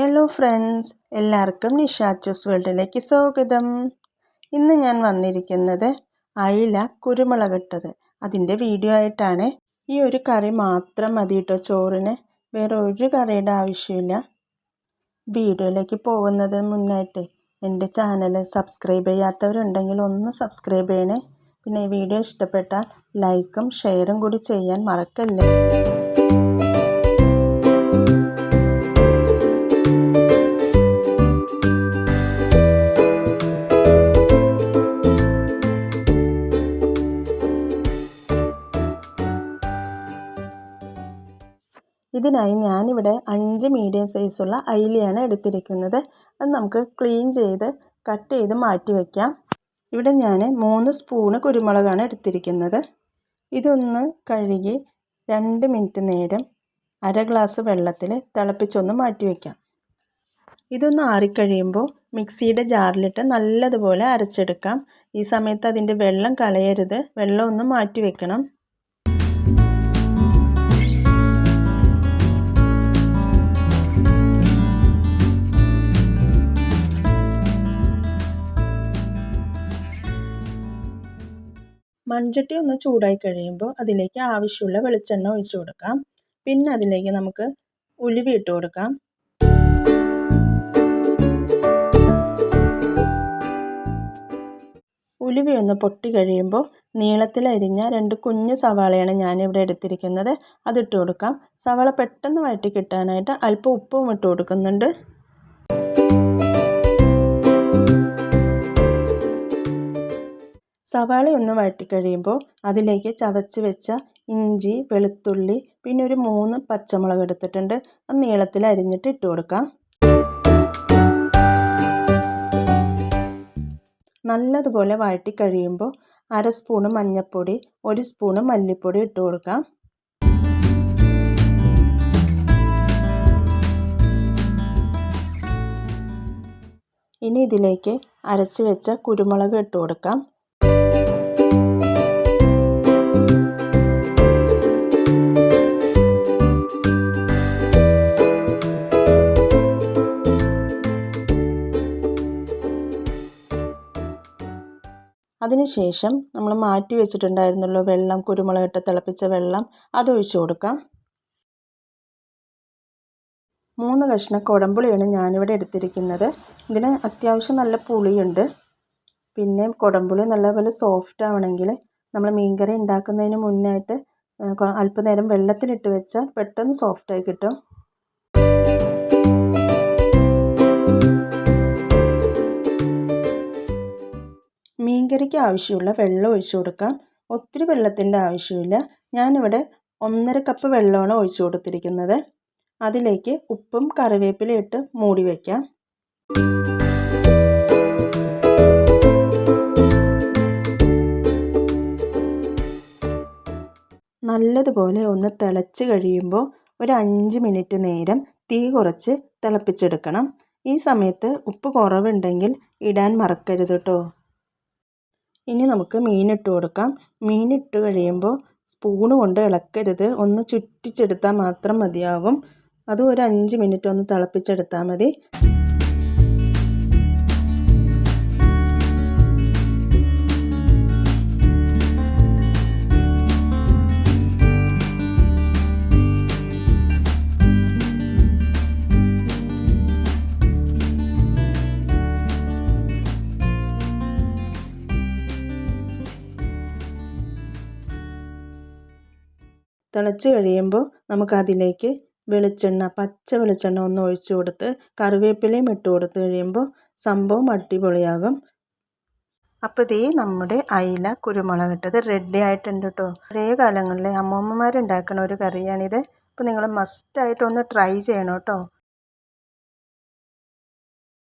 Hello friends എല്ലാവർക്കും നിഷാച്ചൂസ് വേൾഡിലേക്ക് സ്വാഗതം. ഇന്ന് ഞാൻ വന്നിരിക്കുന്നത് അയില കുരുമുളകിട്ടത്. അതിന്റെ വീഡിയോ ആയിട്ടാണ്. ഈ ഒരു കറി മാത്രം മതി കേട്ടോ ചോറിന്. വേറെ ഒരു കറിയുടെ ആവശ്യമില്ല. വീഡിയോയിലേക്ക് പോകുന്നത് മുന്നായിട്ട് എന്റെ ചാനൽ സബ്സ്ക്രൈബ് ചെയ്യാത്തവരുണ്ടെങ്കിൽ ഒന്ന് സബ്സ്ക്രൈബ് ചെയ്യണേ. പിന്നെ ഈ വീഡിയോ ഇഷ്ടപ്പെട്ടാൽ ലൈക്കും ഷെയറും കൂടി ചെയ്യാൻ മറക്കല്ലേ? ഇതിനായി ഞാനിവിടെ അഞ്ച് മീഡിയം സൈസുള്ള അയിലയാണ് എടുത്തിരിക്കുന്നത്. അത് നമുക്ക് ക്ലീൻ ചെയ്ത് കട്ട് ചെയ്ത് മാറ്റി വയ്ക്കാം ഇവിടെ ഞാൻ മൂന്ന് സ്പൂണ് കുരുമുളകാണ് എടുത്തിരിക്കുന്നത്. ഇതൊന്ന് കഴുകി രണ്ട് മിനിറ്റ് നേരം അര ഗ്ലാസ് വെള്ളത്തിൽ തിളപ്പിച്ചൊന്ന് മാറ്റി വയ്ക്കാം ഇതൊന്ന് ആറിക്കഴിയുമ്പോൾ മിക്സിയുടെ ജാറിലിട്ട് നല്ലതുപോലെ അരച്ചെടുക്കാം. ഈ സമയത്ത് അതിന്റെ വെള്ളം കളയരുത്. വെള്ളം ഒന്ന് മാറ്റി വെക്കണം. മൺചട്ടി ഒന്ന് ചൂടായി കഴിയുമ്പോൾ അതിലേക്ക് ആവശ്യമുള്ള വെളിച്ചെണ്ണ ഒഴിച്ചു കൊടുക്കാം. പിന്നെ അതിലേക്ക് നമുക്ക് ഉലുവി ഇട്ട് കൊടുക്കാം. ഉലുവയൊന്ന് പൊട്ടി കഴിയുമ്പോൾ നീളത്തിലരിഞ്ഞ രണ്ട് കുഞ്ഞു സവാളയാണ് ഞാനിവിടെ എടുത്തിരിക്കുന്നത്. അതിട്ട് കൊടുക്കാം. സവാള പെട്ടെന്ന് വഴറ്റി കിട്ടാനായിട്ട് അല്പം ഉപ്പും ഇട്ട് കൊടുക്കുന്നുണ്ട്. സവാള ഒന്ന് വഴറ്റിക്കഴിയുമ്പോൾ അതിലേക്ക് ചതച്ച് വെച്ച ഇഞ്ചി വെളുത്തുള്ളി പിന്നെ ഒരു മൂന്ന് പച്ചമുളക് എടുത്തിട്ടുണ്ട്. അത് നീളത്തിൽ അരിഞ്ഞിട്ട് ഇട്ട് കൊടുക്കാം. നല്ലതുപോലെ വഴറ്റി കഴിയുമ്പോൾ അര സ്പൂണ് മഞ്ഞൾപ്പൊടി ഒരു സ്പൂണ് മല്ലിപ്പൊടി ഇട്ട് കൊടുക്കാം. ഇനി ഇതിലേക്ക് അരച്ച് വെച്ച കുരുമുളക് ഇട്ട് കൊടുക്കാം. അതിനുശേഷം നമ്മൾ മാറ്റി വെച്ചിട്ടുണ്ടായിരുന്നല്ലോ വെള്ളം കുരുമുളക് കുരുമുളകിട്ട് തിളപ്പിച്ച വെള്ളം അതൊഴിച്ചു കൊടുക്കാം. മൂന്ന് കഷ്ണം കുടംപുളിയാണ് ഞാനിവിടെ എടുത്തിരിക്കുന്നത്. ഇതിന് അത്യാവശ്യം നല്ല പുളിയുണ്ട്. പിന്നെ കുടംപുളി നല്ലപോലെ സോഫ്റ്റ് ആവണമെങ്കിൽ നമ്മൾ മീൻകറി ഉണ്ടാക്കുന്നതിന് മുന്നായിട്ട് അല്പനേരം വെള്ളത്തിലിട്ട് വെച്ചാൽ പെട്ടെന്ന് സോഫ്റ്റായി കിട്ടും. മീൻകറിക്ക് ആവശ്യമുള്ള വെള്ളം ഒഴിച്ചു കൊടുക്കാം. ഒത്തിരി വെള്ളത്തിന്റെ ആവശ്യമില്ല. ഞാനിവിടെ ഒന്നര കപ്പ് വെള്ളമാണ് ഒഴിച്ചു കൊടുത്തിരിക്കുന്നത്. അതിലേക്ക് ഉപ്പും കറിവേപ്പിലയും ഇട്ട് മൂടി വയ്ക്കാം നല്ലതുപോലെ ഒന്ന് തിളച്ച് കഴിയുമ്പോൾ ഒരു അഞ്ച് മിനിറ്റ് നേരം തീ കുറച്ച് തിളപ്പിച്ചെടുക്കണം. ഈ സമയത്ത് ഉപ്പ് കുറവുണ്ടെങ്കിൽ ഇടാൻ മറക്കരുത് കേട്ടോ ഇനി നമുക്ക് മീനിട്ട് കൊടുക്കാം. മീനിട്ട് കഴിയുമ്പോൾ സ്പൂണ് കൊണ്ട് ഇളക്കരുത്. ഒന്ന് ചുറ്റിച്ചെടുത്താൽ മാത്രം മതിയാകും. അതും ഒരു അഞ്ച് മിനിറ്റ് ഒന്ന് തിളപ്പിച്ചെടുത്താൽ മതി. തിളച്ച് കഴിയുമ്പോൾ നമുക്കതിലേക്ക് വെളിച്ചെണ്ണ പച്ച വെളിച്ചെണ്ണ ഒന്ന് ഒഴിച്ചു കൊടുത്ത് കറിവേപ്പിലയും ഇട്ട് കൊടുത്ത് കഴിയുമ്പോൾ സംഭവം അടിപൊളിയാകും. അപ്പോൾ ഇതേ നമ്മുടെ അയില കുരുമുളക് ഇട്ടത് റെഡി ആയിട്ടുണ്ട് കേട്ടോ പഴയ കാലങ്ങളിൽ അമ്മൂമ്മമാരുണ്ടാക്കുന്ന ഒരു കറിയാണിത്. അപ്പോൾ നിങ്ങൾ മസ്റ്റായിട്ട് ഒന്ന് ട്രൈ ചെയ്യണം കേട്ടോ